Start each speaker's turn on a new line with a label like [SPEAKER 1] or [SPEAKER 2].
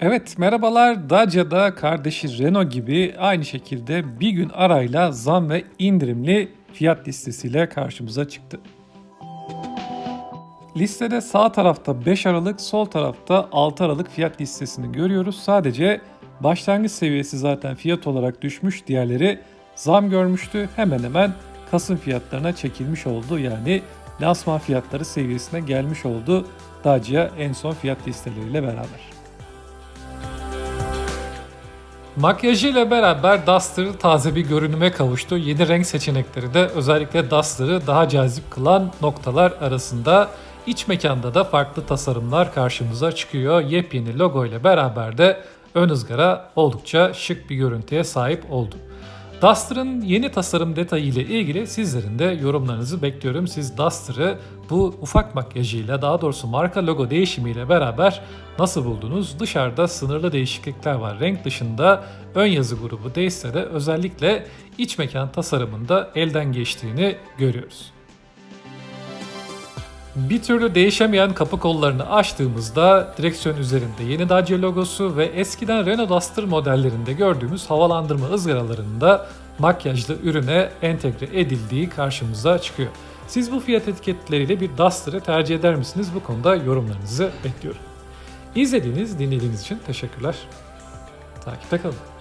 [SPEAKER 1] Evet merhabalar Dacia'da kardeşi Renault gibi aynı şekilde bir gün arayla zam ve indirimli fiyat listesiyle karşımıza çıktı. Listede sağ tarafta 5 Aralık, sol tarafta 6 Aralık fiyat listesini görüyoruz. Sadece başlangıç seviyesi zaten fiyat olarak düşmüş, diğerleri zam görmüştü. Hemen hemen Kasım fiyatlarına çekilmiş oldu. Yani lansman fiyatları seviyesine gelmiş oldu Dacia en son fiyat listeleriyle beraber. Makyajıyla beraber Duster taze bir görünüme kavuştu. Yeni renk seçenekleri de özellikle Duster'ı daha cazip kılan noktalar arasında. İç mekanda da farklı tasarımlar karşımıza çıkıyor. Yepyeni logo ile beraber de ön ızgara oldukça şık bir görüntüye sahip oldu. Duster'ın yeni tasarım detayı ile ilgili sizlerin de yorumlarınızı bekliyorum. Siz Duster'ı bu ufak makyajıyla daha doğrusu marka logo değişimiyle beraber nasıl buldunuz? Dışarıda sınırlı değişiklikler var. Renk dışında ön yazı grubu değişse de özellikle iç mekan tasarımında elden geçtiğini görüyoruz. Bir türlü değişemeyen kapı kollarını açtığımızda direksiyon üzerinde yeni Dacia logosu ve eskiden Renault Duster modellerinde gördüğümüz havalandırma ızgaralarında makyajlı ürüne entegre edildiği karşımıza çıkıyor. Siz bu fiyat etiketleriyle bir Duster'ı tercih eder misiniz? Bu konuda yorumlarınızı bekliyorum. İzlediğiniz, dinlediğiniz için teşekkürler. Takipte kalın.